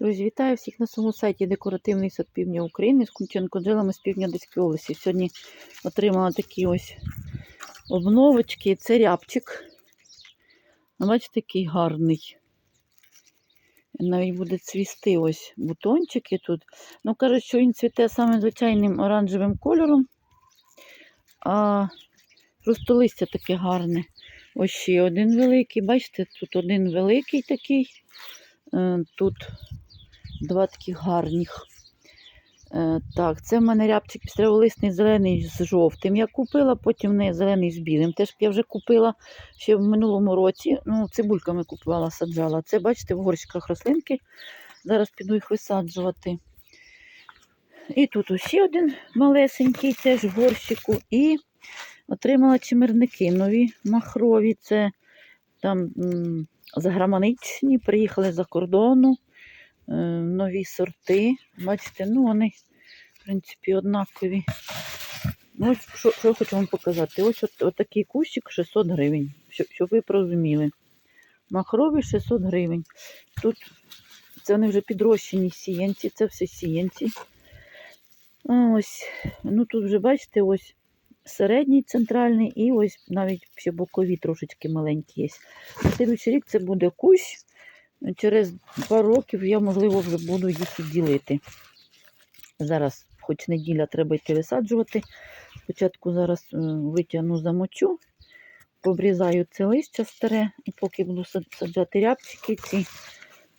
Друзі, вітаю всіх на своєму сайті Декоративний сад Півдня України з Кульченко джелами з півдня Одеської області. Сьогодні отримала такі ось обновочки. Це рябчик. Ну, Бачите, який гарний. Навіть буде цвісти ось бутончики тут. Ну, кажуть, що він цвіте саме звичайним оранжевим кольором. А просто листя таке гарне. Ось ще один великий. Бачите, тут один великий такий. Е, Тут два таких гарних. Е, Так, це в мене рябчик пістряволисний зелений з жовтим. Я купила, потім в неї зелений з білим. Теж я вже купила ще в минулому році. Ну, цибульками купувала, саджала. Це, бачите, в горщиках рослинки. Зараз піду їх висаджувати. І тут ще один малесенький, теж в горщику. І отримала чимерники нові махрові. Це там заграманичні, приїхали за кордону. Е, нові сорти. Бачите, ну вони, в принципі, однакові. Ну, що, що я хочу вам показати. Ось от, от такий кущик 600 гривень, щоб, щоб ви порозуміли. Махрові 600 гривень. Тут це вони вже підрощені сіянці, це все сіянці. Ось, ну тут вже бачите, ось середній центральний і ось навіть ще бокові трошечки маленькі є. На слідуючий рік це буде кущ. Через пару років я, можливо, вже буду їх і ділити. Зараз, хоч неділя, треба йти висаджувати. Спочатку зараз е, витягну замочу, обрізаю це листя старе, і поки буду саджати рябчики, ці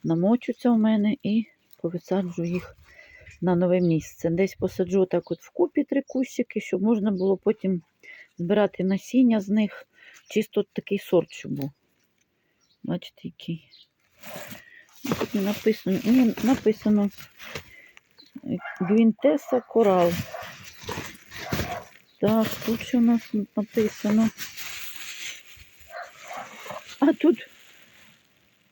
намочуться у мене і повисаджу їх на нове місце. Десь посаджу так от вкупі три кущики, щоб можна було потім збирати насіння з них. Чисто такий сорт, щоб був. Бачите, який. Тут не написано, ні, написано Гвінтеса Корал. Так, тут що у нас написано. А тут,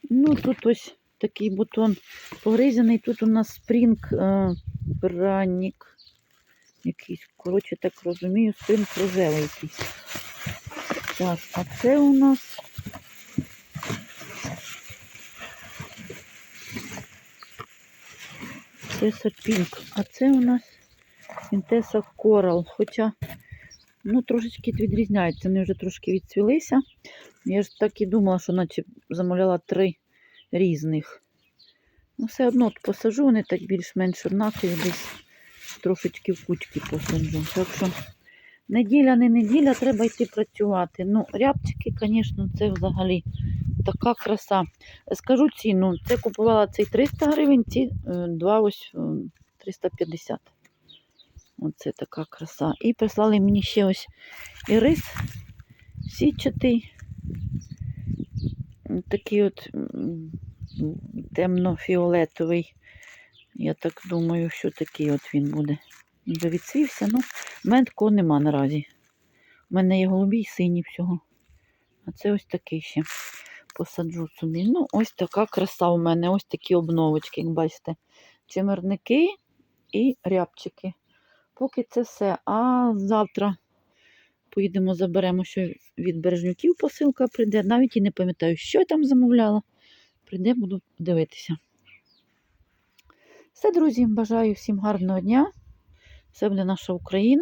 ну тут ось такий бутон погризаний. Тут у нас спрінг е, бранник. Якийсь, коротше, так розумію, спрінг рожевий якийсь. Так, а це у нас Інтеса Пінк. А це у нас Інтеса Корал. Хоча, ну, трошечки відрізняються. Вони вже трошки відцвілися. Я ж так і думала, що наче замовляла три різних. Ну, все одно от посажу, вони так більш-менш однакові, десь трошечки в кучки посаджу. Так що неділя, не неділя, треба йти працювати. Ну, рябчики, звісно, це взагалі така краса. Скажу ціну. Це купувала цей 300 гривень, ці е, два ось е, 350. Оце така краса. І прислали мені ще ось ірис сітчатий. М, Такий от темно-фіолетовий. Я так думаю, що такий от він буде. Вже відсвівся, ну, в мене такого нема наразі. У мене є голубі і сині всього. А це ось такий ще посаджу собі. Ну, ось така краса у мене, ось такі обновочки, як бачите. Чимерники і рябчики. Поки це все. А завтра поїдемо, заберемо, що від бережнюків посилка прийде. Навіть і не пам'ятаю, що я там замовляла. Прийде, буду дивитися. Все, друзі, бажаю всім гарного дня. Все буде наша Україна.